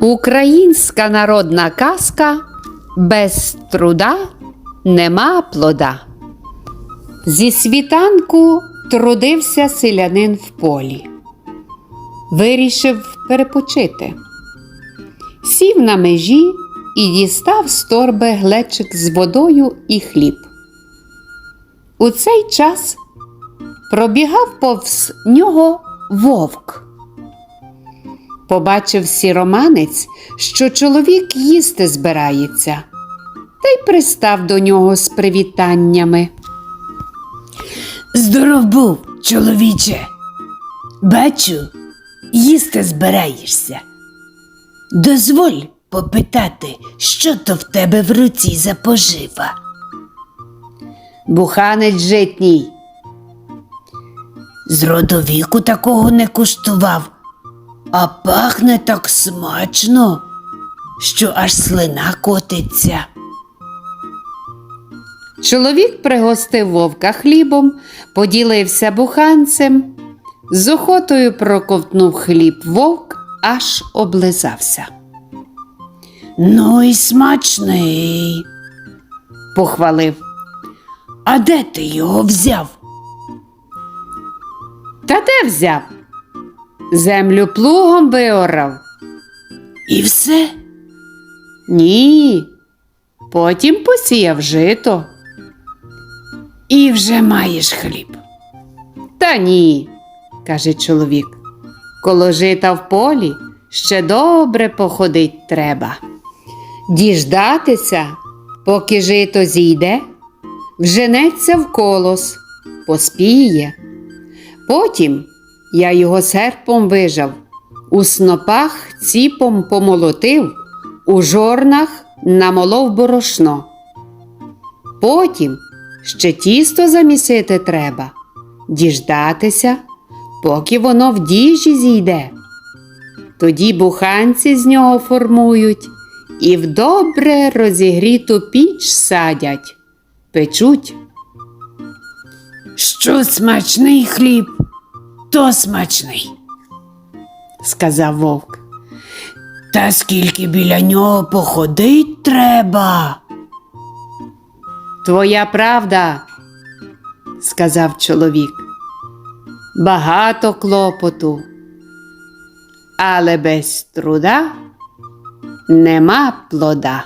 Українська народна казка без труда нема плода. Зі світанку трудився селянин в полі. Вирішив перепочити. Сів на межі і дістав з торби глечик з водою і хліб. У цей час пробігав повз нього вовк. Побачив сіроманець, що чоловік їсти збирається, та й пристав до нього з привітаннями. Здоров був, чоловіче. Бачу, їсти збираєшся. Дозволь попитати, що то в тебе в руці за пожива. Буханець житній, З родовіку такого не куштував, а пахне так смачно, що аж слина котиться. чоловік пригостив вовка хлібом, поділився буханцем, з охотою проковтнув хліб вовк, аж облизався. Ну і смачний. Похвалив. А де ти його взяв? Та де взяв? Землю плугом виорав. І все? Ні. Потім посіяв жито. І вже маєш хліб. Та ні, каже чоловік. Коло жита в полі ще добре походить треба. Діждатися, поки жито зійде, вженеться в колос, поспіє. Потім я його серпом вижав, у снопах ціпом помолотив, у жорнах намолов борошно. Потім ще тісто замісити треба, діждатися, поки воно в діжі зійде. Тоді буханці з нього формують і в добре розігріту піч садять, печуть. Що смачний хліб, то смачний, сказав вовк. та скільки біля нього походить треба. Твоя правда, сказав чоловік. Багато клопоту, але без труда нема плода.